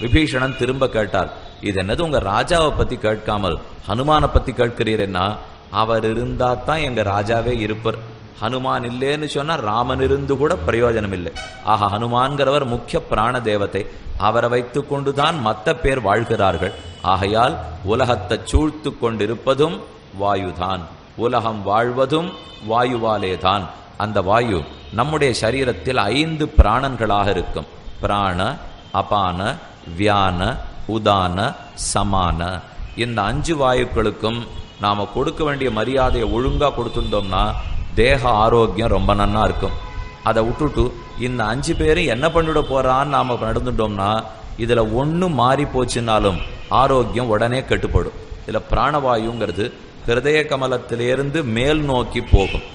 விபீஷணன் திரும்ப கேட்டார் இது என்னது? உங்க ராஜாவை பத்தி கேட்காமல் ஹனுமானை பத்தி கேட்கிறீரேன்னா? அவர் இருந்தா தான் எங்க ராஜாவே இருப்பர். ஹனுமான் இல்லைன்னு சொன்னா ராமன் இருந்து கூட பிரயோஜனம் இல்லை ஆக ஹனுமான்கிறவர் முக்கிய பிராண தேவத்தை அவரை வைத்து கொண்டுதான் மத்த பேர் வாழ்கிறார்கள். ஆகையால் உலகத்தை சூழ்த்து கொண்டிருப்பதும் வாயுதான். உலகம் வாழ்வதும் வாயுவாலேதான். அந்த வாயு நம்முடைய சரீரத்தில் ஐந்து பிராணன்களாக இருக்கும். பிராண அபான வியான உதான சமான. இந்த அஞ்சு வாயுக்களுக்கும் நாம் கொடுக்க வேண்டிய மரியாதையை ஒழுங்காக கொடுத்துருந்தோம்னா தேக ஆரோக்கியம் ரொம்ப நன்னா இருக்கும். அதை விட்டுட்டு இந்த அஞ்சு பேரும் என்ன பண்ணிட போகிறான்னு நாம் நடந்துட்டோம்னா இதில் ஒன்று மாறி போச்சுனாலும் ஆரோக்கியம் உடனே கெட்டுப்படும். இதில் பிராணவாயுங்கிறது ஹிருதய கமலத்திலிருந்து மேல் நோக்கி போகும்.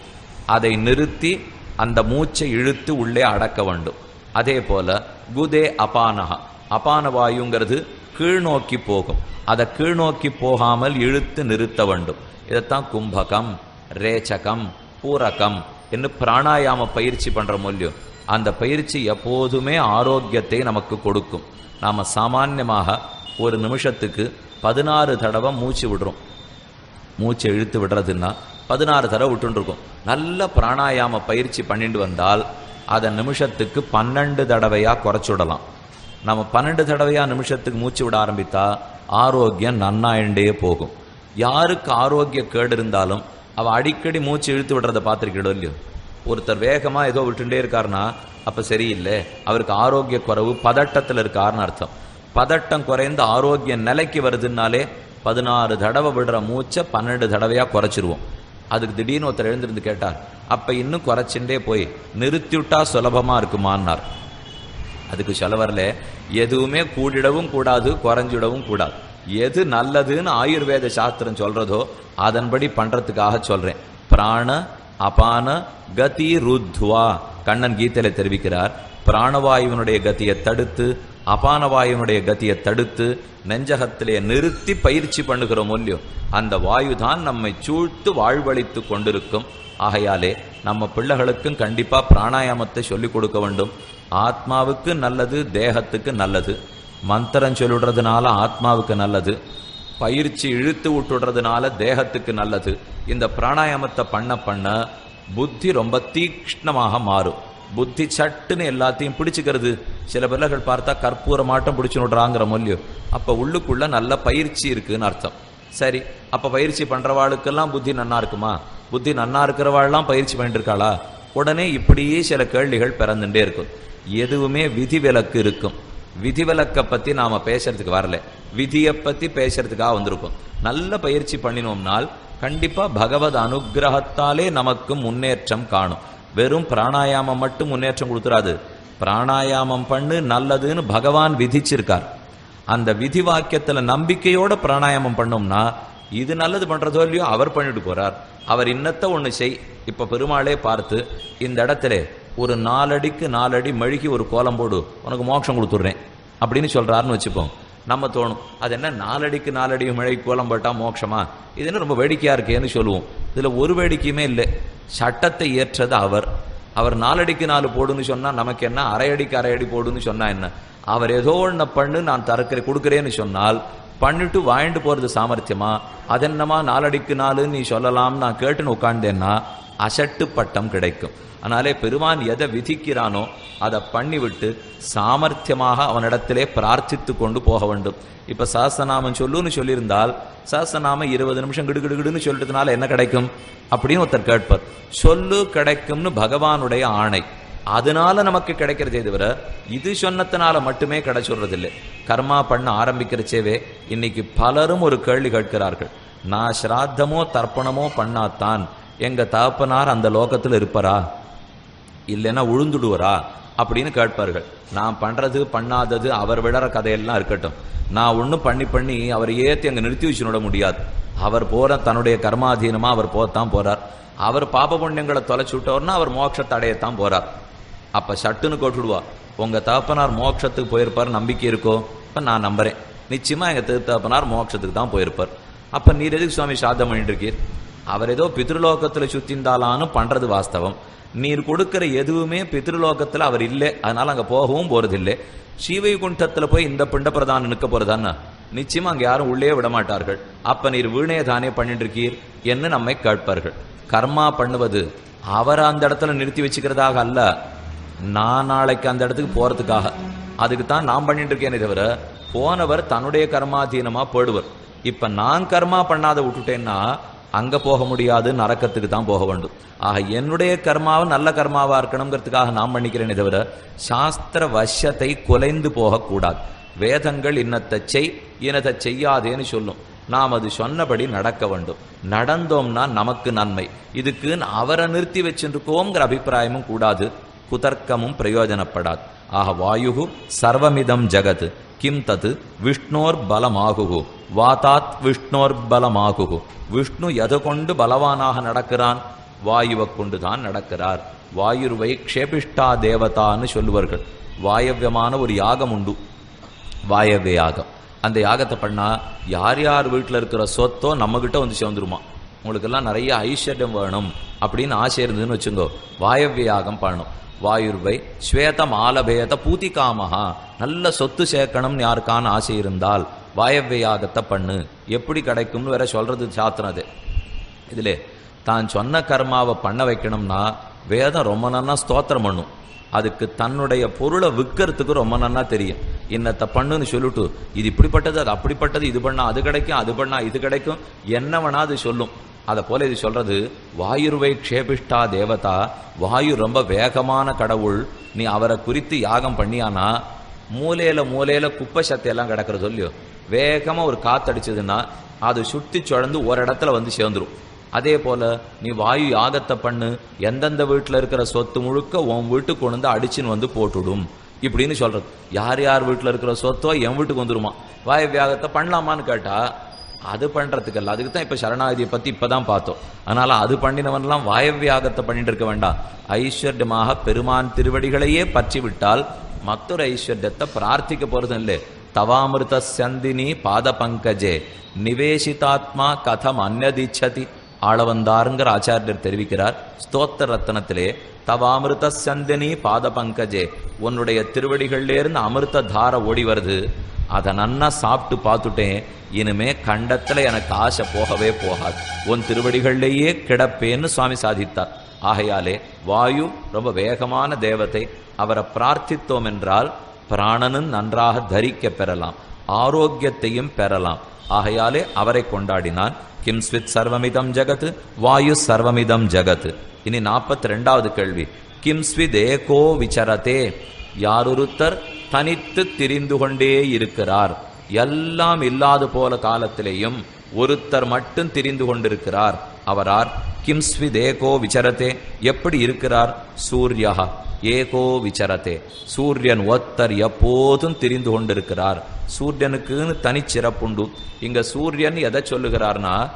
அதை நிறுத்தி அந்த மூச்சை இழுத்து உள்ளே அடக்க வேண்டும். அதே போல குதே அபானஹா. அபான வாயுங்கிறது கீழ்நோக்கி போகும். அதை கீழ்நோக்கி போகாமல் இழுத்து நிறுத்த வேண்டும். இதைத்தான் கும்பகம் ரேச்சகம் பூரகம் என்று பிராணாயாம பயிற்சி பண்ற மொழியும் அந்த பயிற்சி எப்போதுமே ஆரோக்கியத்தை நமக்கு கொடுக்கும். நாம சாமான்யமாக ஒரு நிமிஷத்துக்கு பதினாறு தடவை மூச்சு விடுறோம். மூச்சு இழுத்து விடுறதுன்னா பதினாறு தடவை விட்டுருக்கும் நல்ல பிராணாயாம பயிற்சி பண்ணிட்டு வந்தால் அதை நிமிஷத்துக்கு பன்னெண்டு தடவையா குறைச்சுடலாம் நம்ம பன்னெண்டு தடவையா நிமிஷத்துக்கு மூச்சு விட ஆரம்பித்தா ஆரோக்கியம் நன்னாயிண்டே போகும். யாருக்கு ஆரோக்கிய கேடு இருந்தாலும் அவ அடிக்கடி மூச்சு இழுத்து விடுறதை பார்த்துருக்கீடோ இல்லையோ? ஒருத்தர் வேகமா ஏதோ விட்டுட்டே இருக்காருன்னா அப்ப சரியில்லை. அவருக்கு ஆரோக்கிய குறைவு பதட்டத்தில் இருக்காருன்னு அர்த்தம். பதட்டம் குறைந்து ஆரோக்கிய நிலைக்கு வருதுன்னாலே பதினாறு தடவை விடுற மூச்சை பன்னெண்டு தடவையா குறைச்சிருவோம். அதுக்கு திடீர்னு ஒருத்தர் எழுந்திருந்து கேட்டார் அப்ப இன்னும் குறைச்சுட்டே போய் நிறுத்திவிட்டா சுலபமா இருக்குமான்னார். அதுக்கு சொல்ல வரல. எதுவுமே கூடிடவும் கூடாது குறைஞ்சிடவும் கூடாது. எது நல்லதுன்னு ஆயுர்வேத சாஸ்திரம் சொல்றதோ அதன்படி பண்றதுக்காக சொல்றேன். பிராண அபான கதி ருத்வா. கண்ணன் கீதையில தெரிவிக்கிறார் பிராணவாயுவினுடைய கதியை தடுத்து அபானவாயுனுடைய கதியை தடுத்து நெஞ்சகத்திலே நிறுத்தி பயிற்சி பண்ணுகிறோம் இல்லையோ அந்த வாயு தான் நம்மை சூழ்த்து வாழ்வழித்து கொண்டிருக்கும். ஆகையாலே நம்ம பிள்ளைகளுக்கும் கண்டிப்பா பிராணாயாமத்தை சொல்லிக் கொடுக்க வேண்டும். ஆத்மாவுக்கு நல்லது தேகத்துக்கு நல்லது. மந்திரம் சொல்லிடுறதுனால ஆத்மாவுக்கு நல்லது. பயிற்சி இழுத்து விட்டுடுறதுனால தேகத்துக்கு நல்லது. இந்த பிராணாயாமத்தை பண்ண பண்ண புத்தி ரொம்ப தீக்ஷ்ணமாக மாறும். புத்தி சட்டுன்னு எல்லாத்தையும் பிடிச்சிக்கிறது. சில பிள்ளைகள் பார்த்தா கற்பூர மாட்டம் பிடிச்சு விடுறாங்கிற மொழியும் அப்போ உள்ளுக்குள்ள நல்ல பயிற்சி இருக்குன்னு அர்த்தம். சரி அப்போ பயிற்சி பண்ணுறவாளுக்கெல்லாம் புத்தி நன்னா இருக்குமா? புத்தி நன்னா இருக்கிறவாள்லாம் பயிற்சி பண்ணிட்டு இருக்காளா? உடனே இப்படியே சில கேள்விகள் பிறந்துட்டே இருக்கும். எதுவுமே விதிவிலக்கு இருக்கும். விதிவிலக்கை பற்றி நாம் பேசுறதுக்கு வரல. விதியை பற்றி பேசுறதுக்காக வந்திருக்கோம். நல்ல பயிற்சி பண்ணினோம்னால் கண்டிப்பாக பகவத் அனுகிரகத்தாலே நமக்கு முன்னேற்றம் காணும். வெறும் பிராணாயாமம் மட்டும் முன்னேற்றம் கொடுத்துறாது. பிராணாயாமம் பண்ணு நல்லதுன்னு பகவான் விதிச்சிருக்கார். அந்த விதி வாக்கியத்தில் நம்பிக்கையோட பிராணாயாமம் பண்ணோம்னா இது நல்லது பண்ணுறதோ இல்லையோ அவர் பண்ணிட்டு போகிறார் அவர் இன்னத்தை ஒன்று செய். இப்போ பெருமாளே பார்த்து இந்த இடத்துல ஒரு நாலடிக்கு நாலடி மழுகி ஒரு கோலம் போடு உனக்கு மோட்சம் கொடுத்துட்றேன். அப்படின்னு சொல்கிறாருன்னு வச்சுப்போம். நம்ம தோணும் அது என்ன நாலடிக்கு நாலடி மழை கோலம் போட்டால் மோட்சமா? இது என்ன ரொம்ப வேடிக்கையாக இருக்கேன்னு சொல்லுவோம். இதில் ஒரு வேடிக்கையுமே இல்லை. சட்டத்தை ஏற்றது அவர். அவர் நாலடிக்கு நாலு போடுன்னு சொன்னால் நமக்கு என்ன? அரை அடிக்கு அரை அடி போடுன்னு சொன்னால் என்ன? அவர் ஏதோ ஒன்று பண்ணு நான் தரக்கிறேன் கொடுக்குறேன்னு சொன்னால் பண்ணிட்டு வாங்கிட்டு போகிறது சாமர்த்தியமா? அதென்னமா நாலடிக்கு நாலுன்னு நீ சொல்லலாம் நான் கேட்டுன்னு உட்காந்தேன்னா அசட்டு பட்டம் கிடைக்கும். அதனாலே பெருமான் எதை விதிக்கிறானோ அதை பண்ணிவிட்டு சாமர்த்தியமாக அவனிடத்திலே பிரார்த்தித்து கொண்டு போக வேண்டும். இப்ப சாஸ்திரநாமம் சொல்லுன்னு சொல்லியிருந்தால் சாஸ்திரநாமம் இருபது நிமிஷம் கிடுகிடுகிடுன்னு சொல்லிட்டதுனால என்ன கிடைக்கும்? அப்படின்னு ஒருத்தர் கேட்பார். சொல்லு கிடைக்கும்னு பகவானுடைய ஆணை. அதனால நமக்கு கிடைக்கிறதே தவிர இது சொன்னத்தினால மட்டுமே கிடைச்சுடுறதில்லை கர்மா பண்ண ஆரம்பிக்கிறச்சேவே இன்னைக்கு பலரும் ஒரு கேள்வி கேட்கிறார்கள். நான் ஸ்ராத்தமோ தர்ப்பணமோ பண்ணாதான் எங்கள் தகப்பனார் அந்த லோகத்தில் இருப்பாரா? இல்லைன்னா உழுந்துடுவரா? அப்படின்னு கேட்பார்கள். நான் பண்ணுறது பண்ணாதது அவர் விடற கதையெல்லாம் இருக்கட்டும். நான் ஒன்றும் பண்ணி பண்ணி அவர் ஏற்றி அங்கே நிறுத்தி வச்சு விட முடியாது. அவர் போகிற தன்னுடைய கர்மாதீனமாக அவர் போத்தான் போகிறார் அவர் பாப புண்ணியங்களை தொலைச்சி விட்டவர்னா அவர் மோட்சத்தை அடையத்தான் போகிறார் அப்போ சட்டுன்னு கோட்டுடுவா. உங்கள் தகப்பனார் மோட்சத்துக்கு போயிருப்பார் நம்பிக்கை இருக்கோ? இப்போ நான் நம்புறேன். நிச்சயமாக எங்கள் திருத்தகப்பனார் மோட்சத்துக்கு தான் போயிருப்பார். அப்போ நீர் எதுக்கு சுவாமி சாதம் பண்ணிட்டு இருக்கீர்? அவர் ஏதோ பித்ருலோகத்துல சுத்திந்தாலான்னு பண்றது வாஸ்தவம். நீர் கொடுக்கிற எதுவுமே பித்ருலோகத்துல அவர் இல்லை. அதனால அங்க போகவும் போறதில்லை. ஸ்ரீவைகுண்டத்துல போய் இந்த பிண்ட நிற்க போறதான்னு? நிச்சயமா அங்க யாரும் உள்ளே விட மாட்டார்கள். அப்ப நீர் வீணே தானே பண்ணிட்டு இருக்கீர் என்று நம்மை கேட்பார்கள். கர்மா பண்ணுவது அவரை அந்த இடத்துல நிறுத்தி வச்சுக்கிறதாக அல்ல. நான் நாளைக்கு அந்த இடத்துக்கு போறதுக்காக. அதுக்கு தான் நான் பண்ணிட்டு இருக்கேனே தவிர போனவர் தன்னுடைய கர்மாதீனமா போடுவர். இப்ப நான் கர்மா பண்ணாத விட்டுட்டேன்னா அங்க போக முடியாது நரக்கத்துக்கு தான் போக வேண்டும். ஆக என்னுடைய கர்மாவும் நல்ல கர்மாவா இருக்கணுங்கிறதுக்காக நான் பண்ணிக்கிறேனே தவிர சாஸ்திர வசத்தை குலைந்து போகக்கூடாது. வேதங்கள் இன்னத்தை செய் இனத்தை செய்யாதேன்னு சொல்லும். நாம் அது சொன்னபடி நடக்க வேண்டும். நடந்தோம்னா நமக்கு நன்மை. இதுக்கு அவரை நிறுத்தி வச்சிருக்கோங்கிற அபிப்பிராயமும் கூடாது. குதர்க்கமும் பிரயோஜனப்படாது. ஆக வாயு சர்வமிதம் ஜகத். கிம் தது? விஷ்ணோர் பலமாகுகு. வாதாத் விஷ்ணோர் பலமாகு விஷ்ணு எதை கொண்டு பலவானாக நடக்கிறான்? வாயுவை கொண்டு தான் நடக்கிறார். வாயுருவை க்ஷேபிஷ்டா தேவதான்னு சொல்லுவார்கள். வாயவியமான ஒரு யாகம் உண்டு. வாயவிய யாகம். அந்த யாகத்தை பண்ணால் யார் யார் வீட்டில் இருக்கிற சொத்தோ நம்மகிட்ட வந்து சேர்ந்துருமா? உங்களுக்கெல்லாம் நிறைய ஐஸ்வர்யம் வேணும் அப்படின்னு ஆசை இருந்ததுன்னு வச்சுங்கோ. வாயவிய யாகம் பண்ணணும். வாயுர்வை ஸ்வேத மாலபேத பூதிகாமகா நல்ல சொத்து சேர்க்கணும்னு யாருக்கான ஆசை இருந்தால் வாயவ்யாகத்தை பண்ணு. எப்படி கிடைக்கும்னு வேற சொல்றது சாத்திரம் அது. தான் சொன்ன கர்மாவை பண்ண வைக்கணும்னா வேதம் ரொம்ப நன்னா ஸ்தோத்திரம் பண்ணும். அதுக்கு தன்னுடைய பொருளை விற்கிறதுக்கு ரொம்ப நன்னா தெரியும். என்னத்தை பண்ணுன்னு சொல்லிட்டு இது இப்படிப்பட்டது அது அப்படிப்பட்டது இது பண்ணால் அது கிடைக்கும் அது பண்ணால் இது கிடைக்கும் என்ன வேணா அது சொல்லும். அதை போல இது சொல்றது வாயுருவை க்ஷேபிஷ்டா தேவதா வாயு ரொம்ப வேகமான கடவுள் நீ அவரை குறித்து யாகம் பண்ணியானா மூலையில மூலையில குப்பை சத்தையெல்லாம் கிடக்கிறது இல்லையோ வேகமாக ஒரு காத்தடிச்சதுன்னா அது சுட்டி சுழந்து ஒரு இடத்துல வந்து சேர்ந்துடும் அதே போல நீ வாயு யாகத்தை பண்ணு எந்தெந்த வீட்டில் இருக்கிற சொத்து முழுக்க உன் வீட்டுக்கு கொண்டு வந்து அடிச்சுன்னு வந்து போட்டுடும். இப்படின்னு சொல்றது. யார் யார் வீட்டில் இருக்கிற சொத்தோ என் வீட்டுக்கு வந்துருமா. வாயு யாகத்தை பண்ணலாமான்னு கேட்டால் அது பண்றதுக்கு இல்ல அதுக்கு தான் இப்ப சரணாகதியை பத்தி இப்பதான் பார்த்தோம். அதனால அது பண்ணினவன்லாம் வாயவியாகத்தை பண்ணிட்டு இருக்க வேண்டாம். ஐஸ்வர்யமாக பெருமான் திருவடிகளையே பற்றி விட்டால் மற்றொரு ஐஸ்வர்யத்தை பிரார்த்திக்க போறதும் இல்லை. தவாமிருத சந்தினி பாத பங்கஜே நிவேசிதாத்மா கதம் அந்நதிச்சதி. ஆளவந்தாருங்கிற ஆச்சாரியர் தெரிவிக்கிறார். ஸ்தோத்திர ரத்னத்திலே தவாமிருத சந்தினி பாத பங்கஜே உன்னுடைய திருவடிகள்லேருந்து அமிர்த தார ஓடி வருது. அதை நன்னா சாப்பிட்டு பார்த்துட்டேன். இனிமே கண்டத்துல எனக்கு ஆசை போகவே போகாது. உன் திருவடிகள்லேயே கிடப்பேன்னு சுவாமி சாதித்தார். ஆகையாலே வாயு ரொம்ப வேகமான தேவத்தை அவரை பிரார்த்தித்தோம் என்றால் பிராணனும் நன்றாக தரிக்க பெறலாம். ஆரோக்கியத்தையும் பெறலாம். ஆகையாலே அவரை கொண்டாடினான். கிம்ஸ்வித் சர்வமிதம் ஜகத்? வாயு சர்வமிதம் ஜகத். இனி நாற்பத்தி ரெண்டாவது கேள்வி கிம்ஸ்வித் ஏகோ விசரதே? யாரொருத்தர் தனித்து திரிந்து கொண்டே இருக்கிறார். எல்லாம் இல்லாது போல காலத்திலேயும் ஒருத்தர் மட்டும் திரிந்து கொண்டிருக்கிறார். அவரார் கிம்ஸ்வித் ஏகோ விசரத்தே எப்படி இருக்கிறார்? சூர்யா. ஏகோ விசரத்தே சூரியன் ஒத்தர் எப்போதும் திரிந்து கொண்டிருக்கிறார். சூரியனுக்குன்னு தனிச்சிறப்புண்டு இங்க சூரியன் எதை சொல்லுகிறார்னா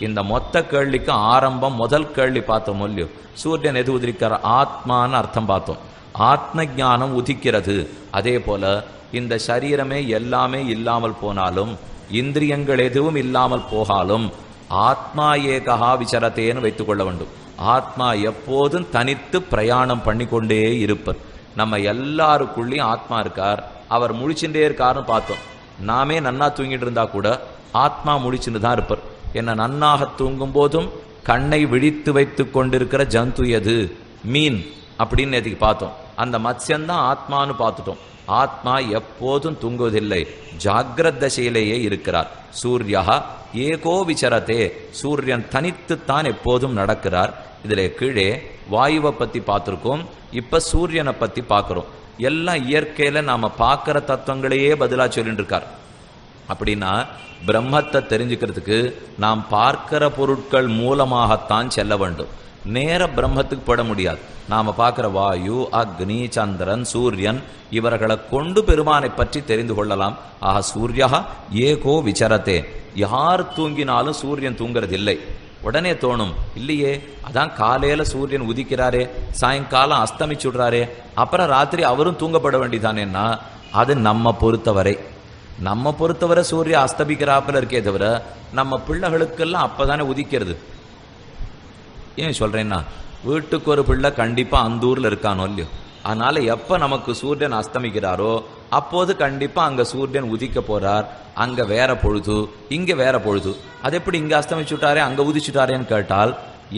இந்த மொத்த கேள்விக்கு ஆரம்பம் முதல் கேள்வி பார்த்தோம் இல்லையோ. சூரியன் எது உதிரிக்கிறார்? ஆத்மான்னு அர்த்தம் பார்த்தோம். ஆத்ம ஞானம் உதிக்கிறது. அதே போல இந்த சரீரமே எல்லாமே இல்லாமல் போனாலும் இந்திரியங்கள் எதுவும் இல்லாமல் போகாலும் ஆத்மா ஏகா விசரத்தேன்னு வைத்துக் கொள்ள வேண்டும். ஆத்மா எப்போதும் தனித்து பிரயாணம் பண்ணிக்கொண்டே இருப்பர். நம்ம எல்லாருக்குள்ளேயும் ஆத்மா இருக்கார். அவர் முழிச்சுட்டே இருக்காருன்னு பார்த்தோம். நாமே நன்னா தூங்கிட்டு இருந்தா கூட ஆத்மா முழிச்சுட்டு தான் இருப்பர். என்ன நன்னாக தூங்கும் போதும் கண்ணை விழித்து வைத்து கொண்டிருக்கிற ஜந்து எது? மீன் அப்படின்னு நேற்றுக்கு பார்த்தோம். அந்த மத்ஸ்யந்தான் ஆத்மான்னு பார்த்துட்டோம். ஆத்மா எப்போதும் தூங்குவதில்லை. ஜாகிரத் தசையிலேயே இருக்கிறார். சூர்யா ஏகோ விசரத்தே சூரியன் தனித்துத்தான் எப்போதும் நடக்கிறார். இதில் கீழே வாயுவை பத்தி பார்த்துருக்கோம். இப்ப சூரியனை பத்தி பார்க்கிறோம். எல்லாம் இயற்கையில நாம பார்க்கிற தத்துவங்களையே பதிலா சொல்லிட்டு இருக்கார் அப்படின்னா பிரம்மத்தை தெரிஞ்சுக்கிறதுக்கு நாம் பார்க்கிற பொருட்கள் மூலமாகத்தான் செல்ல வேண்டும். நேர பிரம்மத்துக்கு பட முடியாது. நாம பார்க்கிற வாயு அக்னி சந்திரன் சூரியன் இவர்களை கொண்டு பெருமானை பற்றி தெரிந்து கொள்ளலாம். ஆக சூர்யா ஏகோ விசரத்தே. யார் தூங்கினாலும் சூரியன் தூங்குறது இல்லை உடனே தோணும் இல்லையே அதான் காலையில சூரியன் உதிக்கிறாரே சாயங்காலம் அஸ்தமிச்சுடுறாரே அப்புறம் ராத்திரி அவரும் தூங்கப்பட வேண்டிதானேன்னா அது நம்ம பொறுத்தவரை. நம்ம பொறுத்தவரை சூரியன் அஸ்தமிக்கிறாப்புல இருக்கே தவிர நம்ம பிள்ளைகளுக்கெல்லாம் அப்பதானே உதிக்கிறது. ஏன் சொல்றேன்னா வீட்டுக்கு ஒரு பிள்ளை கண்டிப்பா அந்த ஊர்ல இருக்கானோ இல்லையோ? அதனால எப்ப நமக்கு சூரியன் அஸ்தமிக்கிறாரோ அப்போது கண்டிப்பா அங்க சூரியன் உதிக்க போறார். அங்க வேற பொழுது இங்க வேற பொழுது. அது எப்படி இங்க அஸ்தமிச்சுட்டாரே அங்க உதிச்சுட்டாரேன்னு கேட்டால்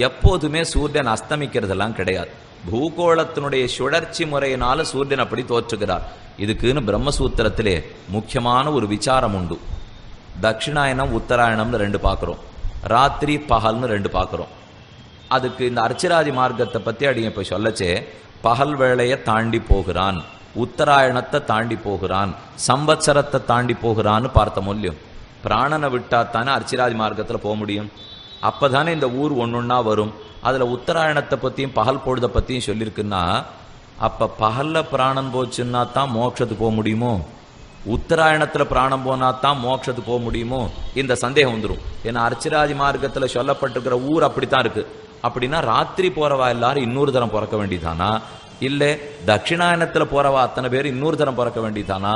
எப்போதுமே சூரியன் அஸ்தமிக்கிறதெல்லாம் கிடையாது. பூகோளத்தினுடைய சுழற்சி முறையினால சூரியன் அப்படி தோற்றுகிறார். இதுக்குன்னு பிரம்மசூத்திரத்திலே முக்கியமான ஒரு விசாரம் உண்டு. தட்சிணாயனம் உத்தராயணம்னு ரெண்டு பார்க்குறோம். ராத்திரி பகல்னு ரெண்டு பார்க்குறோம். அதுக்கு இந்த அர்ச்சராதி மார்க்கத்தை பற்றி அடிங்க இப்போ சொல்லச்சே பகல் வேளையை தாண்டி போகிறான். உத்தராயணத்தை தாண்டி போகிறான் சம்பத்சரத்தை தாண்டி போகிறான்னு பார்த்த மூலியம் பிராணனை விட்டா தானே அர்ச்சிராதி மார்க்கத்தில் போக முடியும்? அப்பதானே இந்த ஊர் ஒன்றுன்னா வரும். அதில் உத்தராயணத்தை பற்றியும் பகல் பொழுத பற்றியும் சொல்லியிருக்குன்னா அப்போ பகலில் பிராணம் போச்சுன்னா தான் மோட்சத்துக்கு போக முடியுமோ? உத்தராயணத்தில் பிராணம் போனா தான் மோட்சத்துக்கு போக முடியுமோ? இந்த சந்தேகம் வந்துடும் ஏன்னா அர்ச்சிராதி மார்க்கத்தில் சொல்லப்பட்டிருக்கிற ஊர் அப்படித்தான் இருக்குது அப்படின்னா ராத்திரி போகிறவா எல்லாரும் இன்னொரு தரம் பிறக்க வேண்டியதானா இல்லை தட்சிணாயனத்தில் போறவா அத்தனை பேர் இன்னொரு தரம் பிறக்க வேண்டிதானா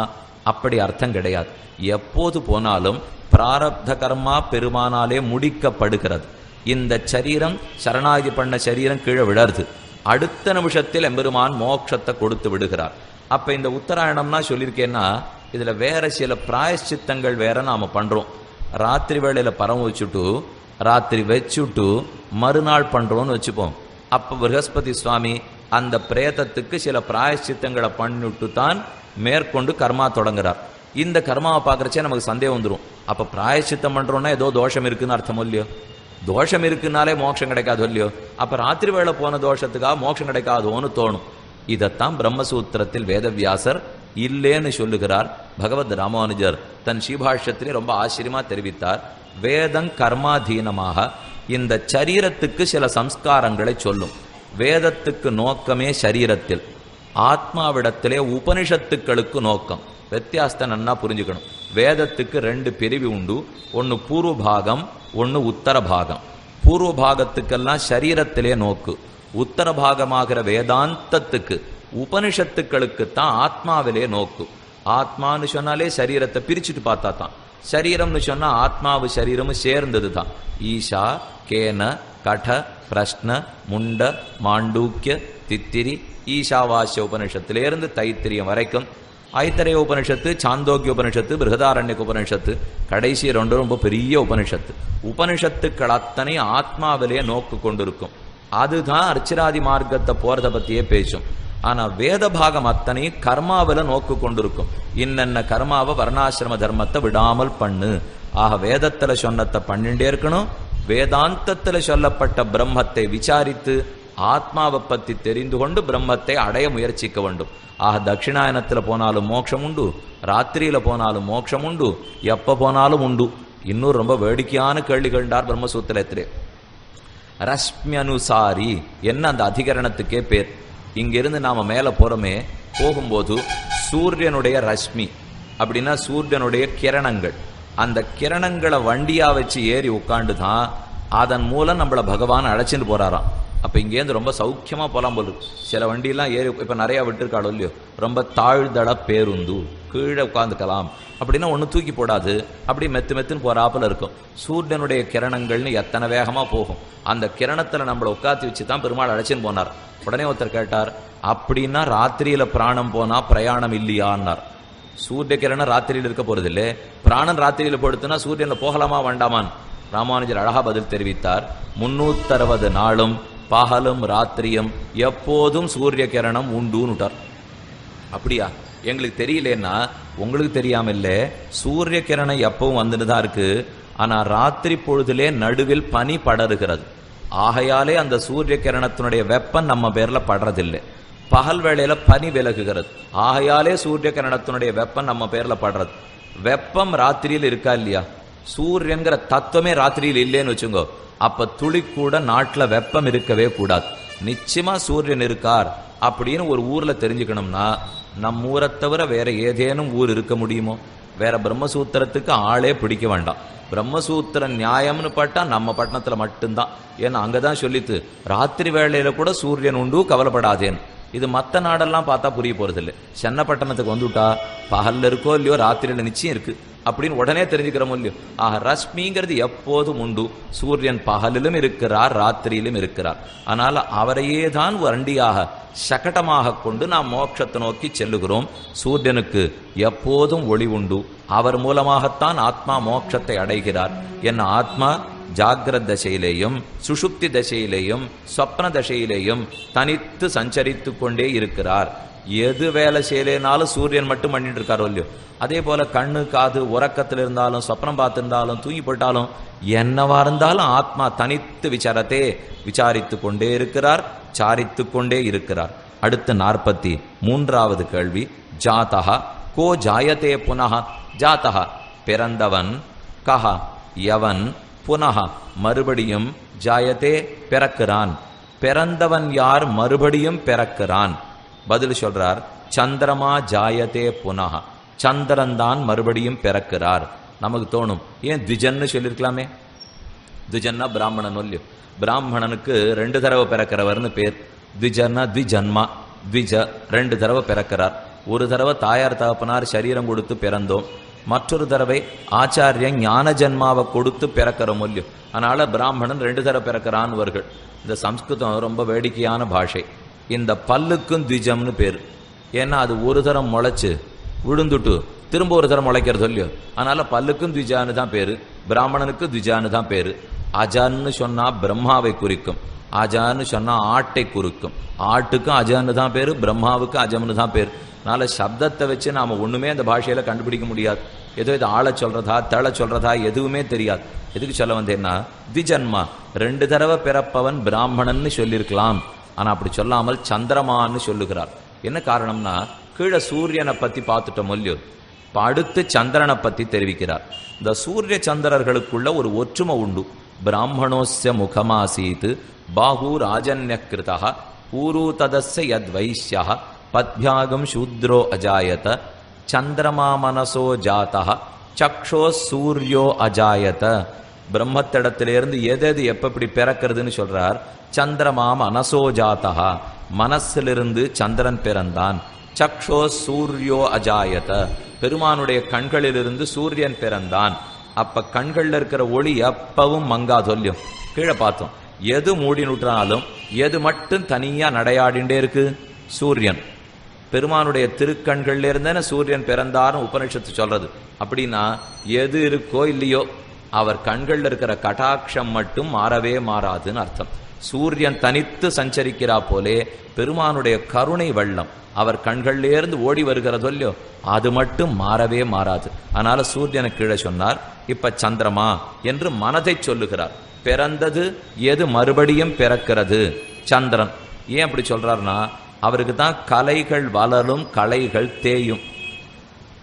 அப்படி அர்த்தம் கிடையாது. எப்போது போனாலும் பிராரப்த கர்மா பெருமானாலே முடிக்கப்படுகிறது. இந்த சரீரம் சரணாகி பண்ண சரீரம் கீழே விழருது. அடுத்த நிமிஷத்தில் எம்பெருமான் மோட்சத்தை கொடுத்து விடுகிறார். அப்ப இந்த உத்தராயணம்னா சொல்லியிருக்கேன்னா இதுல வேற சில பிராயஷ்சித்தங்கள் வேற நாம பண்றோம். ராத்திரி வேளையில பரம் வச்சுட்டு ராத்திரி வச்சுட்டு மறுநாள் பண்றோம்னு வச்சுப்போம். அப்ப பிரகஸ்பதி சுவாமி அந்த பிரேதத்துக்கு சில பிராயஷ்சித்தங்களை பண்ணிட்டு தான் மேற்கொண்டு கர்மா தொடங்குறார். இந்த கர்மாவை பார்க்கறச்சே நமக்கு சந்தேகம் வந்துடும் அப்போ பிராயச்சித்தம் பண்றோம்னா ஏதோ தோஷம் இருக்குன்னு அர்த்தம் இல்லையோ? தோஷம் இருக்குனாலே மோட்சம் கிடைக்காது இல்லையோ? அப்போ ராத்திரி வேளை போன தோஷத்துக்காக மோட்சம் கிடைக்காதோன்னு தோணும். இதைத்தான் பிரம்மசூத்திரத்தில் வேதவியாசர் இல்லேன்னு சொல்லுகிறார். பகவத் ராமானுஜர் தன் ஸ்ரீபாஷ்யத்திலே ரொம்ப ஆச்சரியமா தெரிவித்தார். வேதம் கர்மாதீனமாக இந்த சரீரத்துக்கு சில சம்ஸ்காரங்களை சொல்லும். வேதத்துக்கு நோக்கமே சரீரத்தில் ஆத்மாவிடத்திலே உபனிஷத்துக்களுக்கு நோக்கம். வித்தியாசத்தை நன்னா புரிஞ்சுக்கணும். வேதத்துக்கு ரெண்டு பிரிவு உண்டு. ஒன்று பூர்வ பாகம் ஒன்று உத்தர பாகம் பூர்வ பாகத்துக்கெல்லாம் சரீரத்திலே நோக்கு. உத்தர பாகமாகிற வேதாந்தத்துக்கு உபனிஷத்துக்களுக்கு தான் ஆத்மாவிலே நோக்கு. ஆத்மான்னு சொன்னாலே சரீரத்தை பிரிச்சுட்டு பார்த்தா தான் சரீரம்னு சொன்னா ஆத்மாவு சரீரமும் சேர்ந்தது தான் ஈஷா கேன கட பிரஷ்ன முண்ட மாண்டூக்கிய தித்திரி ஈஷாவாசிய உபனிஷத்திலிருந்து தைத்திரியம் வரைக்கும். ஐத்தரைய உபனிஷத்து சாந்தோக்கிய உபனிஷத்து பிருகதாரண்யக்கு உபனிஷத்து கடைசி ரெண்டு ரொம்ப பெரிய உபனிஷத்து உபனிஷத்துக்கள் அத்தனை ஆத்மாவிலேயே நோக்கு கொண்டிருக்கும். அதுதான் அர்ச்சராதி மார்க்கத்தை போகிறத பத்தியே பேசும். ஆனா வேத பாகம் அத்தனை கர்மாவில நோக்கு கொண்டிருக்கும். இன்னென்ன கர்மாவை வர்ணாசிரம தர்மத்தை விடாமல் பண்ணு. ஆக வேதத்துல சொன்னத்தை பண்ணிட்டே இருக்கணும். வேதாந்தத்துல சொல்லப்பட்ட பிரம்மத்தை விசாரித்து ஆத்மாவை பத்தி தெரிந்து கொண்டு பிரம்மத்தை அடைய முயற்சிக்க வேண்டும். ஆக தட்சிணாயனத்துல போனாலும் மோட்சம் உண்டு. ராத்திரியில போனாலும் மோட்சம் உண்டு. எப்ப போனாலும் உண்டு. இன்னும் ரொம்ப வேடிக்கையான கேள்வி கேட்டார் பிரம்மசூத்திரத்திலே. ரஷ்மியனுசாரி என்ன அந்த அதிகரணத்துக்கே பேர்? இங்கிருந்து நாம மேல போறோமே போகும்போது சூரியனுடைய ரஷ்மி அப்படின்னா சூரியனுடைய கிரணங்கள். அந்த கிரணங்களை வண்டியா வச்சு ஏறி உட்காந்து தான் அதன் மூலம் நம்மள பகவான் அழைச்சிட்டு போறாராம். அப்ப இங்கேருந்து ரொம்ப சௌக்கியமா போலாம் போல சில வண்டியெல்லாம் ஏறி இப்ப நிறைய விட்டுருக்காளோ இல்லையோ ரொம்ப தாழ்தள பேருந்து கீழே உட்காந்துக்கலாம் அப்படின்னா ஒன்று தூக்கி போடாது அப்படி மெத்து மெத்துன்னு போறாப்புல இருக்கும். சூரியனுடைய கிரணங்கள்னு எத்தனை வேகமா போகும். அந்த கிரணத்துல நம்மளை உட்காந்து வச்சு தான் பெருமாள் அழைச்சின்னு போனார். உடனே ஒருத்தர் கேட்டார் அப்படின்னா ராத்திரியில பிராணம் போனா பிரயாணம் இல்லையான்னார். சூரிய கிரணம் ராத்திரியில் இருக்க போறது இல்லை பிராணன் ராத்திரியில படுத்துனா சூரியன்ல போகலாமா வேண்டாமான் ராமானுஜர் அழகா பதில் தெரிவித்தார். முன்னூத்தறுபது நாளும் பகலும் ராத்திரியும் எப்போதும் சூரிய கிரணம் உண்டுன்னுட்டார். அப்படியா? எங்களுக்கு தெரியலன்னா உங்களுக்கு தெரியாம இல்ல சூரிய கிரணம் எப்பவும் வந்துட்டு தான் இருக்கு. ஆனா ராத்திரி பொழுதுலே நடுவில் பனி படருகிறது. ஆகையாலே அந்த சூரிய கிரணத்தினுடைய வெப்பம் நம்ம பேர்ல படுறதில்லை. பகல் வேளையில பனி விலகுகிறது. ஆகையாலே சூரிய கிரணத்தினுடைய வெப்பம் நம்ம பேர்ல படுறது. வெப்பம் ராத்திரியில் இருக்கா இல்லையா? சூரியன்கிற தத்துவமே ராத்திரியில் இல்லைன்னு வச்சுங்கோ. அப்ப துளி கூட நாட்டில் வெப்பம் இருக்கவே கூடாது. நிச்சயமா சூரியன் இருக்கார் அப்படின்னு ஒரு ஊர்ல தெரிஞ்சுக்கணும்னா நம் ஊரை தவிர வேற ஏதேனும் ஊர் இருக்க முடியுமோ? வேற பிரம்மசூத்திரத்துக்கு ஆளே பிடிக்க வேண்டாம். பிரம்மசூத்திர நியாயம்னு பட்டா நம்ம பட்டணத்துல மட்டும்தான். ஏன்னா அங்கதான் சொல்லித்து ராத்திரி வேளையில கூட சூரியன் உண்டு கவலைப்படாதேன்னு. இது மற்ற நாடெல்லாம் பார்த்தா புரிய போறது இல்லை சென்னப்பட்டணத்துக்கு வந்துவிட்டா பகல்ல இருக்கோ இல்லையோ ராத்திரியில நிச்சயம் இருக்கு. அப்படின்னு உடனே தெரிஞ்சுக்கிறோம் இல்லையோ ஆக ரஷ்மிங்கிறது எப்போதும் உண்டு. சூரியன் பகலிலும் இருக்கிறார் ராத்திரியிலும் இருக்கிறார். ஆனால் அவரையே தான் வண்டியாக சகடமாக கொண்டு நாம் மோட்சத்தை நோக்கி செல்லுகிறோம். சூரியனுக்கு எப்போதும் ஒளி உண்டு. அவர் மூலமாகத்தான் ஆத்மா மோட்சத்தை அடைகிறார். என் ஆத்மா? ஜாகிரத் தசையிலேயும் சுஷுப்தி தசையிலேயும் சொப்ன தசையிலேயும் தனித்து சஞ்சரித்து கொண்டே இருக்கிறார். எது வேலை செய்யலைனாலும் சூரியன் மட்டும் பண்ணிட்டு இருக்காரோ இல்லையோ. அதே போல கண்ணு காது உறக்கத்தில் இருந்தாலும் சொப்னம் பார்த்துருந்தாலும் தூங்கி போட்டாலும் என்னவா இருந்தாலும் ஆத்மா தனித்து விசாரத்தே விசாரித்து கொண்டே இருக்கிறார் சாரித்து கொண்டே இருக்கிறார். அடுத்து நாற்பத்தி மூன்றாவது கேள்வி. ஜாதகா கோ ஜாயத்தே புனக ஜாதகா பிறந்தவன் கஹ எவன் புனக மறுபடியும் ஜாயத்தே பிறக்கிறான். பிறந்தவன் யார்? மறுபடியும் பிறக்கிறான். பதில் சொல்றார் சந்திரமா ஜாயதே புனகா சந்திரன் தான் மறுபடியும் பிறக்கிறார். நமக்கு தோணும் ஏன் திஜன்னு சொல்லியிருக்கலாமே திஜன்னா பிராமணன் ஒல்லியோ பிராமணனுக்கு ரெண்டு தடவை பிறக்கிறவர்னு பேர். திஜன்னா திஜன்மா திஜ ரெண்டு தடவை பிறக்கிறார். ஒரு தடவை தாயார் தகப்பனார் சரீரம் கொடுத்து பிறந்தோம். மற்றொரு தடவை ஆச்சாரியன் ஞான ஜன்மாவை கொடுத்து பிறக்கிற மொழியும் அதனால பிராமணன் ரெண்டு தடவை பிறக்கிறான்வர்கள் இந்த சம்ஸ்கிருதம் ரொம்ப வேடிக்கையான பாஷை. இந்த பல்லுக்கும் திஜம்னு பேர். ஏன்னா அது ஒரு தரம் முளைச்சு விழுந்துட்டு திரும்ப ஒரு தரம் முளைக்கிறது சொல்லியோ அதனால பல்லுக்கும் திஜான்னு தான் பேர் பிராமணனுக்கு திஜான்னு தான் பேர். அஜான்னு சொன்னால் பிரம்மாவை குறிக்கும். அஜான்னு சொன்னால் ஆட்டை குறிக்கும். ஆட்டுக்கும் அஜான்னு தான் பேர் பிரம்மாவுக்கு அஜம்னு தான் பேர். அதனால சப்தத்தை வச்சு நாம் ஒன்றுமே அந்த பாஷையில் கண்டுபிடிக்க முடியாது. ஏதோ இது ஆளை சொல்றதா தழை சொல்கிறதா எதுவுமே தெரியாது. எதுக்கு சொல்ல வந்தேன்னா திஜன்மா ரெண்டு தடவை பிறப்பவன் பிராமணன்னு சொல்லியிருக்கலாம். ஆனா அப்படி சொல்லாமல் சந்திரமான்னு சொல்லுகிறார். என்ன காரணம்னா கீழே சூரியனை பத்தி பார்த்துட்டோம் இல்லையோ இப்ப அடுத்து சந்திரனை பத்தி தெரிவிக்கிறார். இந்த சூரிய சந்திரர்களுக்குள்ள ஒரு ஒற்றுமை உண்டு. பிராமணோஸ்ய முகமாசீத் பாஹு ராஜன்யகிருதா பூரு ததஸ்ய யத் வைஷ்யா பத்யாகம் சூத்ரோ அஜாயத சந்திரமா மனசோ ஜாதா சக்ஷோ சூரியோ அஜாயத. பிரம்மத்திடத்திலிருந்து எது எது எப்ப இப்படி பிறக்கிறதுன்னு சொல்றார். சந்திரமா மனசோஜாத்தா மனசிலிருந்து சந்திரன் பிறந்தான். சக்ஷோ சூர்யோ அஜாயத. பெருமானுடைய கண்களிலிருந்து சூரியன் பிறந்தான். அப்ப கண்கள்ல இருக்கிற ஒளி எப்பவும் மங்கா சொல்லியும் கீழே பார்த்தோம். எது மூடி நூற்றினாலும் எது மட்டும் தனியா நடையாடிண்டே இருக்கு? சூரியன். பெருமானுடைய திருக்கண்கள்ல இருந்தேன சூரியன் பிறந்தாரும் உபனிஷத்து சொல்றது. அப்படின்னா எது இருக்கோ இல்லையோ அவர் கண்கள்ல இருக்கிற கட்டாட்சம் மட்டும் மாறவே மாறாதுன்னு அர்த்தம். சூரியன் தனித்து சஞ்சரிக்கிறா போலே பெருமானுடைய கருணை வெள்ளம். அவர் கண்கள்லேருந்து ஓடி வருகிறதோ இல்லையோ அது மட்டும் மாறவே மாறாது. அதனால சூரியனை கீழே சொன்னார் இப்ப சந்திரமா? என்று மனதை சொல்லுகிறார். பிறந்தது எது மறுபடியும் பிறக்கிறது? சந்திரன். ஏன் அப்படி சொல்றாருன்னா அவருக்கு தான் கலைகள் வளரும் கலைகள் தேயும்.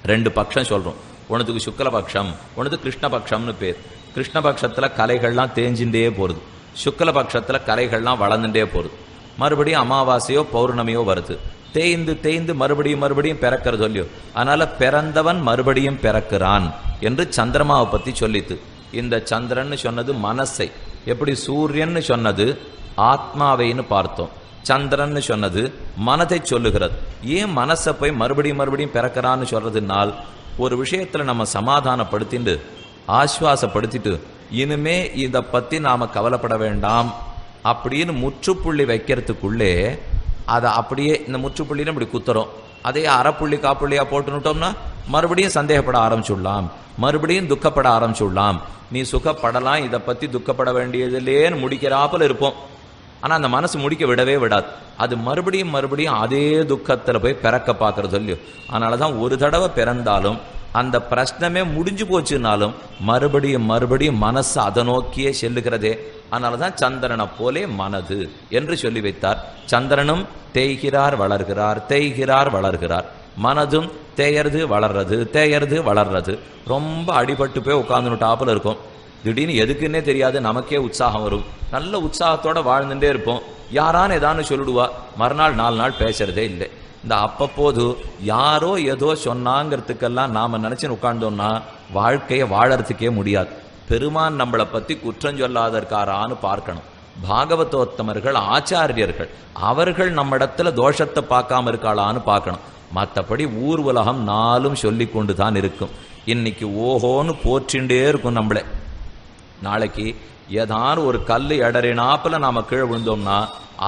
ரெண்டு பட்சம் சொல்றோம். உனதுக்கு சுக்லபக்ஷம் உனது கிருஷ்ணபக்ஷம்னு பேர். கிருஷ்ணபக்ஷத்துல கலைகள்லாம் தேஞ்சின்றே போறது சுக்லபக்ஷத்துல கலைகள்லாம் வளர்ந்துட்டே போகுது. மறுபடியும் அமாவாசையோ பௌர்ணமியோ வருது. தேய்ந்து தேய்ந்து மறுபடியும் மறுபடியும் பிறக்கிற சொல்லியோ. அதனால பிறந்தவன் மறுபடியும் பிறக்கிறான் என்று சந்திரமாவை பத்தி சொல்லித்து. இந்த சந்திரன் சொன்னது மனசை. எப்படி சூரியன் சொன்னது ஆத்மாவைன்னு பார்த்தோம். சந்திரன் சொன்னது மனதை சொல்லுகிறது. ஏன் மனசை போய் மறுபடியும் மறுபடியும் பிறக்கிறான்னு சொல்றதுனால் ஒரு விஷயத்துல நம்ம சமாதானப்படுத்திட்டு ஆஸ்வாசப்படுத்திட்டு இனிமே இதை பத்தி நாம கவலைப்பட வேண்டாம் அப்படின்னு முற்றுப்புள்ளி வைக்கிறதுக்குள்ளே அதை அப்படியே இந்த முற்றுப்புள்ளின்னு இப்படி குத்துறோம். அதே அரைப்புள்ளி காப்புள்ளியா போட்டுனுட்டோம்னா மறுபடியும் சந்தேகப்பட ஆரம்பிச்சுடலாம். மறுபடியும் துக்கப்பட ஆரம்பிச்சுடலாம். நீ சுகப்படலாம் இதை பத்தி துக்கப்பட வேண்டியதில்லேன்னு முடிக்கிறாப்புல இருப்போம். ஆனா அந்த மனசு முடிக்க விடவே விடாது. அது மறுபடியும் மறுபடியும் அதே துக்கத்துல போய் பிறக்க பார்க்கறது இல்லையோ. அதனாலதான் ஒரு தடவை பிறந்தாலும் அந்த பிரச்சனமே முடிஞ்சு போச்சுனாலும் மறுபடியும் மறுபடியும் மனசு அதை நோக்கியே செல்லுகிறதே. அதனாலதான் சந்திரனை போலே மனது என்று சொல்லி வைத்தார். சந்திரனும் தேய்கிறார் வளர்கிறார் தேய்கிறார் வளர்கிறார். மனதும் தேயறது வளர்றது தேயறது வளர்றது. ரொம்ப அடிபட்டு போய் உட்காந்துட்டாப்புல இருக்கும். திடீர்னு எதுக்குன்னே தெரியாது நமக்கே உற்சாகம் வரும். நல்ல உற்சாகத்தோட வாழ்ந்துட்டே இருப்போம். யாரான்னு ஏதான்னு சொல்லிடுவா. மறுநாள் நாலு நாள் பேசுறதே இல்லை. இந்த அப்பப்போது யாரோ ஏதோ சொன்னாங்கிறதுக்கெல்லாம் நாம நினைச்சுன்னு உட்கார்ந்தோம்னா வாழ்க்கையை வாழறதுக்கே முடியாது. பெருமான் நம்மளை பத்தி குற்றம் சொல்லாதற்காரான்னு பார்க்கணும். பாகவதோத்தமர்கள் ஆச்சாரியர்கள் அவர்கள் நம்மிடத்துல தோஷத்தை பார்க்காம இருக்காளான்னு பார்க்கணும். மற்றபடி ஊர் உலகம் நாளும் சொல்லி கொண்டு தான் இருக்கும். இன்னைக்கு ஓஹோன்னு போற்றிண்டே இருக்கும் நம்மளே. நாளைக்கு ஏதாவது ஒரு கல் இடறினாப்புல நாம கீழே விழுந்தோம்னா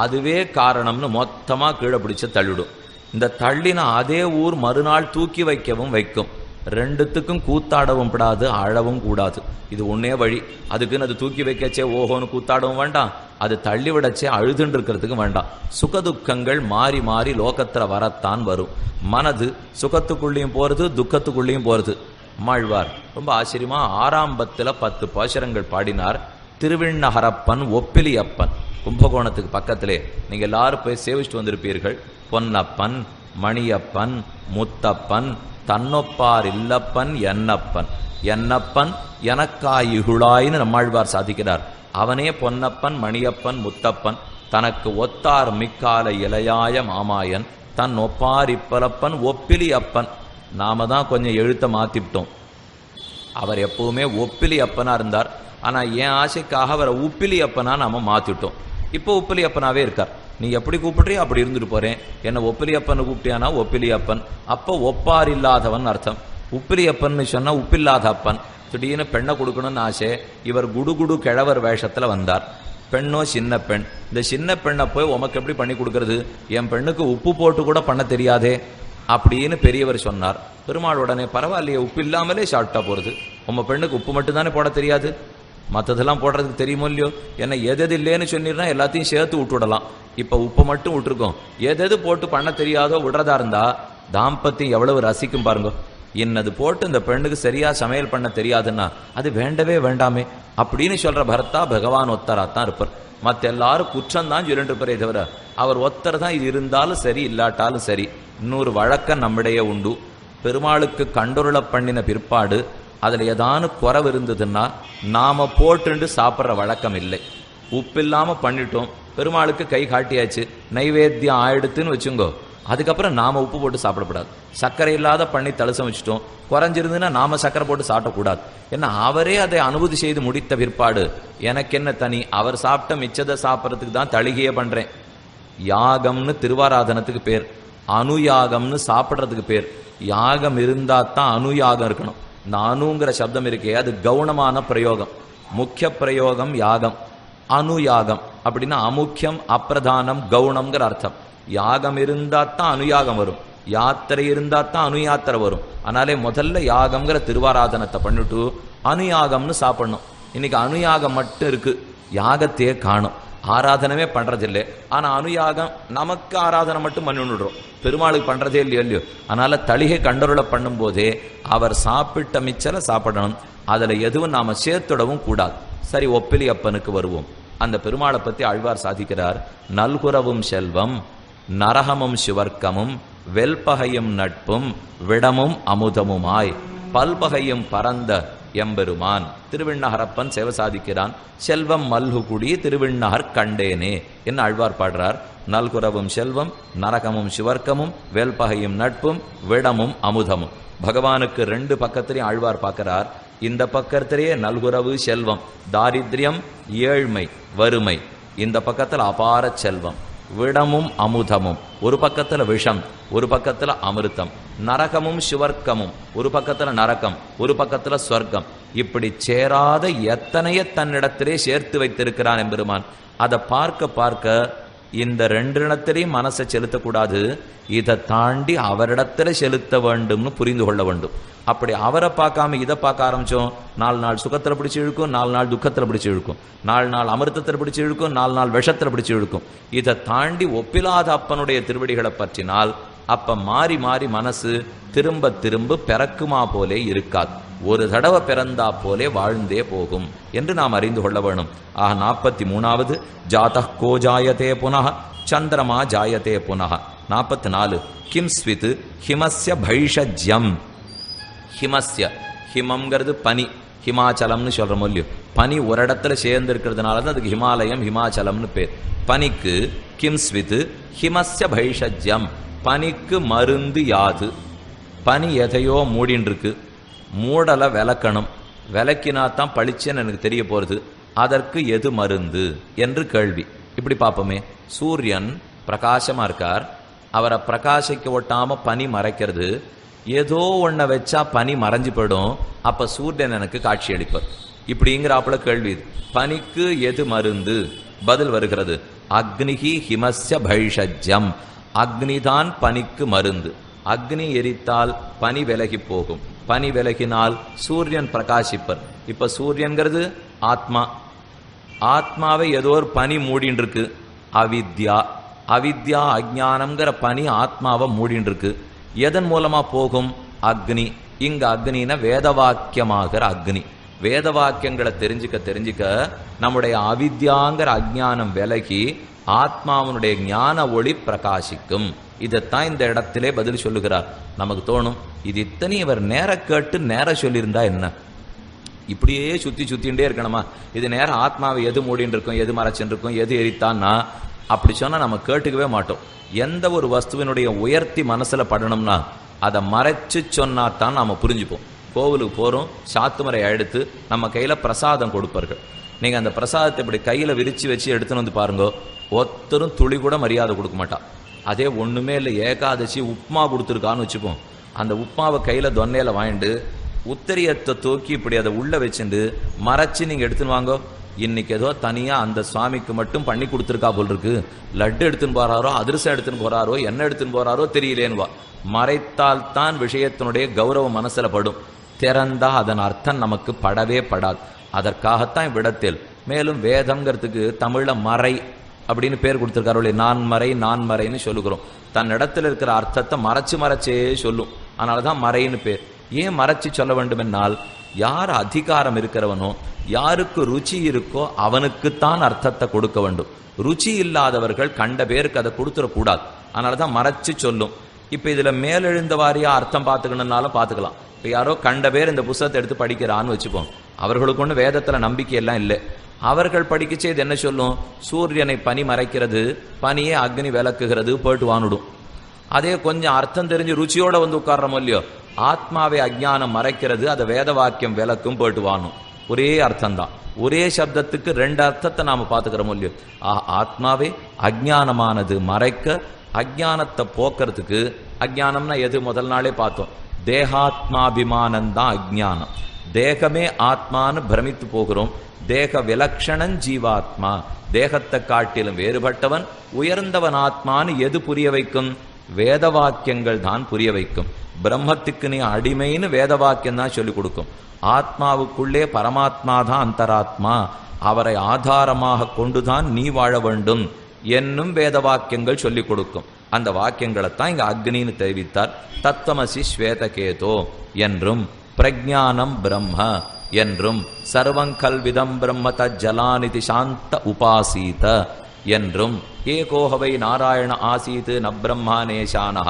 அதுவே காரணம்னு மொத்தமா கீழே பிடிச்ச தள்ளிடும். இந்த தள்ளின அதே ஊர் மறுநாள் தூக்கி வைக்கவும் வைக்கும். ரெண்டுத்துக்கும் கூத்தாடவும் படாது அழவும் கூடாது. இது ஒன்னே வழி. அதுக்குன்னு அது தூக்கி வைக்கச்சே ஓஹோன்னு கூத்தாடவும் வேண்டாம். அது தள்ளி விடச்சே அழுதுன்னு இருக்கிறதுக்கு வேண்டாம். சுகதுக்கங்கள் மாறி மாறி லோகத்துல வரத்தான் வரும். மனது சுகத்துக்குள்ளேயும் போறது துக்கத்துக்குள்ளேயும் போறது. மாழ்வார் ரொம்ப ஆச்சரியமா ஆராம்பத்துல பத்து பாசுரங்கள் பாடினார். திருவிண்ணஹரப்பன் ஒப்பிலியப்பன். கும்பகோணத்துக்கு பக்கத்திலே. நீங்க எல்லாரும் போய் சேவிச்சுட்டு வந்திருப்பீர்கள். பொன்னப்பன் மணியப்பன் முத்தப்பன் தன்னொப்பார் இல்லப்பன் என்னப்பன். என்னப்பன் எனக்காயுகுழாயின்னு நம்மாழ்வார் சாதிக்கிறார். அவனே பொன்னப்பன் மணியப்பன் முத்தப்பன். தனக்கு ஒத்தார் மிக்கால இளையாய மாமாயன். தன் ஒப்பார் இப்பலப்பன் ஒப்பிலி அப்பன். நாம தான் கொஞ்சம் எழுத்த மாத்திவிட்டோம் அவர் எப்பவுமே ஒப்பிலி அப்பனா இருந்தார். ஆனா என் ஆசைக்காக அவரை உப்பிலி அப்பனா நாம மாத்திட்டோம். இப்போ உப்பிலி அப்பனாவே இருக்கார். நீ எப்படி கூப்பிட்றியோ அப்படி இருந்துட்டு போகிறேன் என்னை ஒப்பிலி கூப்பிட்டியானா? ஒப்பிலி அப்பன் அப்போ ஒப்பார் இல்லாதவன் அர்த்தம். உப்பிலி அப்பன்னு உப்பில்லாத அப்பன் திடீர்னு பெண்ணை கொடுக்கணும்னு ஆசை. இவர் குடுகுடு கிழவர் வேஷத்தில் வந்தார். பெண்ணோ சின்ன பெண். இந்த சின்ன பெண்ணை போய் உமக்கு எப்படி பண்ணி கொடுக்கறது? என் பெண்ணுக்கு உப்பு போட்டு கூட பண்ண தெரியாதே. அப்படின்னு பெரியவர் சொன்னார். பெருமாள் உடனே பரவாயில்லையே உப்பு இல்லாமலே சாப்பிட்டா போகிறது உங்கள் பெண்ணுக்கு உப்பு மட்டும்தானே போட தெரியாது? மற்றதெல்லாம் போடுறதுக்கு தெரியுமோ இல்லையோ? என்ன எது எது இல்லைன்னு சொன்னீங்கன்னா எல்லாத்தையும் சேர்த்து விட்டு விடலாம் இப்போ உப்பை மட்டும் விட்டுருக்கோம். எது போட்டு பண்ண தெரியாதோ விடுறதா இருந்தா தாம்பத்தியம் எவ்வளவு ரசிக்கும் பாருங்க. என்னது போட்டு இந்த பெண்ணுக்கு சரியா சமையல் பண்ண தெரியாதுன்னா அது வேண்டவே வேண்டாமே அப்படின்னு சொல்ற பரத்தா பகவான் ஒத்தரா தான் இருப்பார். மற்ற எல்லாரும் குற்றம் தான் சொல்லிட்டு இருப்பாரே தவிர அவர் ஒத்தர் தான் இது இருந்தாலும் சரி இல்லாட்டாலும் சரி. இன்னொரு வழக்கம் நம்மிடையே உண்டு. பெருமாளுக்கு கண்டுருள பண்ணின பிற்பாடு அதுல ஏதானு குறவு இருந்ததுன்னா நாம போட்டுண்டு சாப்பிட்ற வழக்கம் இல்லை. உப்பில்லாமல் பண்ணிட்டோம். பெருமாளுக்கு கை காட்டியாச்சு. நைவேத்தியம் ஆயிடுத்துன்னு வச்சுங்கோ. அதுக்கப்புறம் நாம உப்பு போட்டு சாப்பிடக்கூடாது. சர்க்கரை இல்லாத பண்ணி தழுசம் வச்சுட்டோம். குறைஞ்சிருந்துன்னா நாம சர்க்கரை போட்டு சாப்பிடக்கூடாது. ஏன்னா அவரே அதை அனுபூதி செய்து முடித்த பிற்பாடு எனக்கு என்ன தனி? அவர் சாப்பிட்ட மிச்சத்தை சாப்பிட்றதுக்கு தான் தழுகியே பண்றேன். யாகம்னு திருவாராதனத்துக்கு பேர். அனுயாகம்னு சாப்பிட்றதுக்கு பேர். யாகம் இருந்தால் தான் அனுயாகம் இருக்கணும். இந்த அணுங்கிற சப்தம் இருக்கே அது கவுனமான பிரயோகம். முக்கிய பிரயோகம் யாகம். அனுயாகம் அப்படின்னா அமுக்கியம் அப்பிரதானம் கவுனம்ங்கிற அர்த்தம். யாகம் இருந்தா தான் அனுயாகம் வரும். யாத்திரை இருந்தா தான் அனுயாத்திரை வரும். அதனாலே முதல்ல யாகம்ங்கிற திருவாராதனத்தை பண்ணிட்டு அனுயாகம்னு சாப்பிடணும். இன்னைக்கு அனுயாகம் மட்டும் இருக்கு. யாகத்தையே காணும். ஆராதனமே பண்றதில்லை. ஆனா அனுயாகம் நமக்கு ஆராதனை மட்டும் பண்ணிவிடுறோம் பெருமாளுக்கு பண்றதே இல்லையோ இல்லையோ. அதனால தளிகை கண்டருளை பண்ணும் போதே அவர் சாப்பிட்ட மிச்சலை சாப்பிடணும். அதுல எதுவும் நாம சேர்த்துடவும் கூடாது. சரி ஒப்பிலி அப்பனுக்கு வருவோம். அந்த பெருமாளை பத்தி ஆழ்வார் சாதிக்கிறார் நல்குறவும் செல்வம் நரகமும் சிவர்க்கமும் வெல்பகையும் நட்பும் விடமும் அமுதமுமாய் பல்பகையும் பரந்த எம்பெருமான். திருவிண்ணகரப்பன் சேவை சாதிக்கிறான் செல்வம் மல்குகுடி திருவிண்ணகர் கண்டேனே என்ன ஆழ்வார் பாடுறார். நல்குறவும் செல்வம் நரகமும் சிவர்க்கமும் வேல்பகையும் நட்பும் விடமும் அமுதமும். பகவானுக்கு ரெண்டு பக்கத்திலையும் ஆழ்வார் பார்க்கிறார். இந்த பக்கத்திலேயே நல்குறவு செல்வம் தாரித்யம் ஏழ்மை வறுமை. இந்த பக்கத்தில் அபார செல்வம் விடமும் அமுதமும். ஒரு பக்கத்தில் விஷம் ஒரு பக்கத்தில் அமிர்தம். நரகமும் சுவர்க்கமும். ஒரு பக்கத்தில் நரகம் ஒரு பக்கத்தில் ஸ்வர்க்கம் இப்படி சேராத எத்தனைய தன்னிடத்திலே சேர்த்து வைத்திருக்கிறான் எம்பெருமான். அதை பார்க்க பார்க்க இந்த ரெண்டு இடத்திலையும் மனசை செலுத்தக்கூடாது. இதை தாண்டி அவரிடத்துல செலுத்த வேண்டும்னு புரிந்து கொள்ள வேண்டும். அப்படி அவரை பார்க்காம இதை பார்க்க ஆரம்பிச்சோம் நாலு நாள் சுகத்தில் பிடிச்சி இழுக்கும் நாலு நாள் துக்கத்தில் பிடிச்சி இழுக்கும். நாலு நாள் அமிர்தத்தில் பிடிச்சி இழுக்கும் நாலு நாள் விஷத்தில் பிடிச்சி இழுக்கும். இதை தாண்டி ஒப்பிலாத அப்பனுடைய திருவடிகளை பற்றினால் அப்ப மாறி மாறி மனசு திரும்ப திரும்ப பிறக்குமா போலே இருக்காது. ஒரு தடவை பிறந்தா போலே வாழ்ந்தே போகும் என்று நாம் அறிந்து கொள்ள வேணும். ஆக நாற்பத்தி மூணாவது ஜாத கோ ஜாயதே புனக சந்திரமா ஜாயதே புனக நாற்பத்தி நாலு கிம் ஸ்வித் ஹிமஸ்ய பைஷஜ்யம். ஹிமஸ்ய ஹிமம்ங்கிறது பனி ஹிமாச்சலம்னு சொல்ற மொழியும் பனி ஒரு இடத்துல சேர்ந்து இருக்கிறதுனால தான் அதுக்கு ஹிமாலயம் ஹிமாச்சலம்னு பேர். பனிக்கு கிம் ஸ்வித் ஹிமஸ்ய பைஷஜ்யம். பனிக்கு மருந்து யாது. பனி எதையோ மூடின்னு இருக்கு மூடலை விளக்கணும். விளக்கினா தான் பளிச்சுன்னு எனக்கு தெரிய போகிறது அதற்கு எது மருந்து? என்று கேள்வி. இப்படி பார்ப்போமே. சூரியன் பிரகாசமாக இருக்கார். அவரை பிரகாசிக்க ஒட்டாமல் பனி மறைக்கிறது. ஏதோ ஒன்றை வச்சா பனி மறைஞ்சு போயிடும். அப்போ சூரியன் எனக்கு காட்சி அளிப்பார். இப்படிங்கிறாப்புல கேள்வி இது. பனிக்கு எது மருந்து? பதில் வருகிறது. அக்னிகி ஹிமஸ்ய பைஷஜ்யம். அக்னிதான் பனிக்கு மருந்து. அக்னி எரித்தால் பனி விலகி போகும். பனி விலகினால் சூரியன் பிரகாசிப்பர். இப்ப சூரியன்கிறது ஆத்மா. ஆத்மாவை ஏதோ ஒரு பனி மூடின்னு இருக்கு அவித்யா. அவித்யா அஜானம்ங்கிற பனி ஆத்மாவை மூடின்னு இருக்கு எதன் மூலமா போகும்? அக்னி. இங்க அக்னின வேத வாக்கியமாகிற அக்னி. வேத வாக்கியங்களை தெரிஞ்சுக்க தெரிஞ்சுக்க நம்முடைய அவித்யாங்கிற அஜானம் விலகி ஆத்மாவனுடைய ஞான ஒளி பிரகாசிக்கும். இதைத்தான் இந்த இடத்திலே பதில் சொல்லுகிறார். நமக்கு தோணும்? இது இத்தனை இவர் நேர கேட்டு நேர சொல்லியிருந்தா என்ன? இப்படியே சுத்தி சுத்தின்டே இருக்கணுமா? இது நேரம் ஆத்மாவை எது மூடின்னு இருக்கும் எது மறைச்சுன்னு இருக்கும் எது எரித்தான்னா? அப்படி சொன்னா நம்ம கேட்டுக்கவே மாட்டோம். எந்த ஒரு வஸ்துவினுடைய உயர்த்தி மனசுல படணும்னா அதை மறைச்சு சொன்னா தான் நாம புரிஞ்சுப்போம். கோவிலுக்கு போறோம் சாத்துமரை எடுத்து நம்ம கையில பிரசாதம் கொடுப்பார்கள். நீங்க அந்த பிரசாதத்தை இப்படி கையில விரிச்சு வச்சு எடுத்துன்னு வந்து பாருங்க ஒருத்தரும் துளி கூட மரியாதை கொடுக்க மாட்டான் அதே ஒண்ணுமே இல்லை ஏகாதசி உப்மா கொடுத்துருக்கான்னு வச்சுப்போம். அந்த உப்மாவை கையில தொன்னையில வாங்கிட்டு உத்தரியத்தை தூக்கி இப்படி அதை உள்ள வச்சுட்டு மறைச்சு நீங்க எடுத்துன்னு வாங்க. இன்னைக்கு ஏதோ தனியா அந்த சுவாமிக்கு மட்டும் பண்ணி கொடுத்துருக்கா போல் இருக்கு. லட்டு எடுத்துன்னு போறாரோ அதிரசம் எடுத்துன்னு போறாரோ என்ன எடுத்துன்னு போறாரோ தெரியலேன்னுவா. மறைத்தால் தான் விஷயத்தினுடைய கௌரவம் மனசுல படும். திறந்தா அதன் அர்த்தம் நமக்கு படவே படாது. அதற்காகத்தான் இவ்விடத்தில். மேலும் வேதம்ங்கிறதுக்கு தமிழில் மறை அப்படின்னு பேர் கொடுத்துருக்காரு. நான் மறை நான் மறைன்னு சொல்லுகிறோம். தன் இடத்துல இருக்கிற அர்த்தத்தை மறைச்சு மறைச்சே சொல்லும். அதனாலதான் மறைன்னு பேர். ஏன் மறைச்சு சொல்ல வேண்டும் என்னால் யார் அதிகாரம் இருக்கிறவனோ யாருக்கு ருச்சி இருக்கோ அவனுக்குத்தான் அர்த்தத்தை கொடுக்க வேண்டும். ருச்சி இல்லாதவர்கள் கண்ட பேருக்கு அதை கொடுத்துடக்கூடாது. அதனாலதான் மறைச்சு சொல்லும். இப்போ இதில் மேலெழுந்த வாரியா அர்த்தம் பார்த்துக்கணுன்னாலும் பார்த்துக்கலாம். இப்போ யாரோ கண்ட பேர் இந்த புஸ்தகத்தை எடுத்து படிக்கிறான்னு வச்சுப்போம். அவர்களுக்கு ஒன்று வேதத்தில் நம்பிக்கையெல்லாம் இல்லை. அவர்கள் படிக்கச்சே இது என்ன சொல்லும்? சூரியனை பனி மறைக்கிறது பனியே அக்னி விளக்குகிறது போயிட்டு வானுடும். அதே கொஞ்சம் அர்த்தம் தெரிஞ்சு ருச்சியோட வந்து உட்கார்றோம் இல்லையோ? ஆத்மாவை அஜ்ஞானம் மறைக்கிறது அதை வேத வாக்கியம் விளக்கும் போயிட்டு வாணும். ஒரே அர்த்தம்தான். ஒரே சப்தத்துக்கு ரெண்டு அர்த்தத்தை நாம பாத்துக்கிறோமோ இல்லையோ? ஆ- ஆத்மாவே அஜ்ஞானமானது மறைக்க அஜ்ஞானத்தை போக்குறதுக்கு அஜ்ஞானம்னா எது? முதல் நாளே பார்த்தோம். தேகாத்மாபிமானந்தான் அஜ்ஞானம் தேகமே ஆத்மான்னு பிரமித்து போகிறோம். தேக விலக்ஷணன் ஜீவாத்மா. தேகத்தை காட்டிலும் வேறுபட்டவன் உயர்ந்தவன் ஆத்மான்னு எது புரிய வைக்கும்? வேத வாக்கியங்கள் தான் புரிய வைக்கும். பிரம்மத்துக்கு நீ அடிமைன்னு வேத வாக்கியம் தான் சொல்லிக் கொடுக்கும். ஆத்மாவுக்குள்ளே பரமாத்மா தான் அந்தராத்மா. அவரை ஆதாரமாக கொண்டுதான் நீ வாழ வேண்டும் என்னும் வேத வாக்கியங்கள் சொல்லிக் கொடுக்கும். அந்த வாக்கியங்களைத்தான் இங்க அக்னின்னு தெரிவித்தார். தத்துவமசி ஸ்வேதகேதோ என்றும் பிரஜானம் பிரம்ம என்றும் சர்வங்கல்விதம் பிரம்ம தஜலானிதி சாந்த உபாசீத என்றும் ஏகோஹவை நாராயண ஆசீத்து ந பிரம்மா நேஷானஹ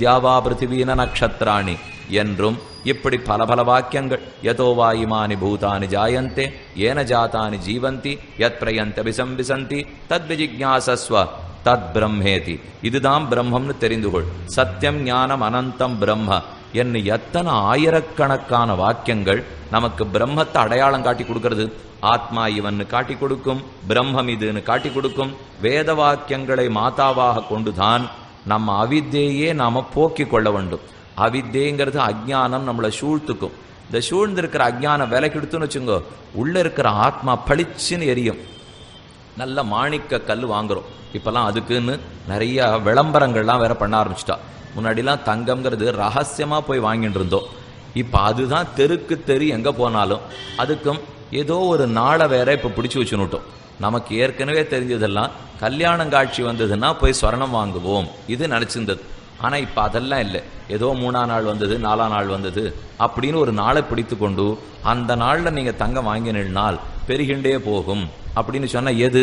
தியாவா பிருத்திவீன நக்ஷத்ராணி என்றும் இப்படி பல பல வாக்கியங்கள் யதோவா இமானி பூதானி ஜாயந்தே ஏன ஜாத்தானி ஜீவந்தி யத் பிரயந்த விசம்பிசந்தி தத் விஜிஜாசஸ்வ தத் பிரம்மேதி இதுதான் பிரம்மம்னு தெரிந்து கொள். சத்தியம் ஞானம் அனந்தம் பிரம்ம. என்ன எத்தனை ஆயிரக்கணக்கான வாக்கியங்கள் நமக்கு பிரம்மத்தை அடையாளம் காட்டி கொடுக்கிறது? ஆத்மா இவன்னு காட்டி கொடுக்கும் பிரம்மம் இதுன்னு காட்டி கொடுக்கும். வேத வாக்கியங்களை மாதாவாக கொண்டுதான் நம்ம அவித்தையே நாம போக்கிக் கொள்ள வேண்டும். அவித்தைங்கிறது அஜ்ஞானம் நம்மளை சூழ்த்துக்கும். இந்த சூழ்ந்திருக்கிற அஜ்ஞானம் விலை கெடுத்துன்னு வச்சுங்கோ உள்ள இருக்கிற ஆத்மா பளிச்சுன்னு எரியும். நல்ல மாணிக்க கல் வாங்குறோம். இப்பெல்லாம் அதுக்குன்னு நிறைய விளம்பரங்கள்லாம் வேற பண்ண ஆரம்பிச்சிட்டா. முன்னாடிலாம் தங்கம்ங்கிறது ரகசியமாக போய் வாங்கிட்டு இருந்தோம். இப்போ அதுதான் தெருக்கு தெரு எங்கே போனாலும் அதுக்கும் ஏதோ ஒரு நாளை வேற இப்போ பிடிச்சி வச்சுனுட்டோம் நமக்கு ஏற்கனவே தெரிஞ்சதெல்லாம் கல்யாணம் காட்சி வந்ததுன்னா போய் ஸ்வரணம் வாங்குவோம். இது நினச்சிருந்தது. ஆனால் இப்போ அதெல்லாம் இல்லை. ஏதோ மூணா நாள் வந்தது நாலா நாள் வந்தது அப்படின்னு ஒரு நாளை பிடித்து கொண்டு அந்த நாளில் நீங்கள் தங்கம் வாங்கினால் பெருகின்றே போகும். அப்படின்னு சொன்னால் எது?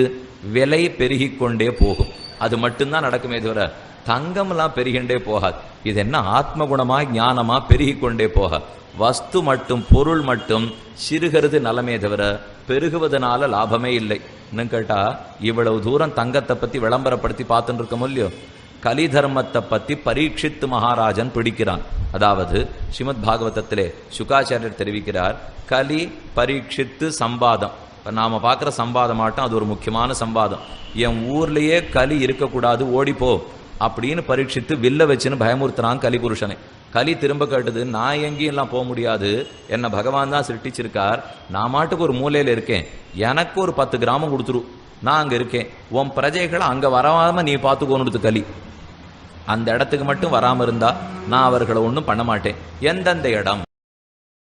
விலை பெருகிக்கொண்டே போகும். அது மட்டும்தான் நடக்குமே தவிர தங்கம்லாம் பெருகின்றே போகாது. இது என்ன ஆத்ம குணமா ஞானமா பெருகி கொண்டே போக. வஸ்து மட்டும் பொருள் மட்டும் சிறுகிறது நலமே தவிர பெருகுவதனால லாபமே இல்லை. இன்னும் கேட்டா இவ்வளவு தூரம் தங்கத்தை பத்தி விளம்பரப்படுத்தி பார்த்துட்டு இருக்கோம் இல்லையோ? கலி தர்மத்தை பத்தி பரீட்சித்து மகாராஜன் பிடிக்கிறான். அதாவது ஸ்ரீமத் பாகவதத்திலே சுகாச்சாரியர் தெரிவிக்கிறார் கலி பரீட்சித்து சம்பாதம். இப்போ நாம பார்க்குற சம்பாதம் மாட்டோம் அது ஒரு முக்கியமான சம்பாதம். என் ஊர்லயே களி இருக்கக்கூடாது ஓடிப்போ. அப்படின்னு பரீட்சித்து வில்ல வச்சுன்னு பயமுறுத்துறான் கலிபுருஷனை. கலி திரும்ப கேட்டது நான் எங்கேயும் எல்லாம் போக முடியாது? என்ன பகவான் தான் சிருஷ்டிச்சிருக்கார். நான் மாட்டுக்கு ஒரு மூலையில் இருக்கேன். எனக்கு ஒரு பத்து கிராமம் கொடுத்துரு. நான் அங்கே இருக்கேன். உன் பிரஜைகளை அங்கே வராமல் நீ பார்த்துக்கோன்னு கலி. அந்த இடத்துக்கு மட்டும் வராமல் இருந்தா நான் அவர்களை ஒன்றும் பண்ண மாட்டேன். எந்தெந்த இடம்?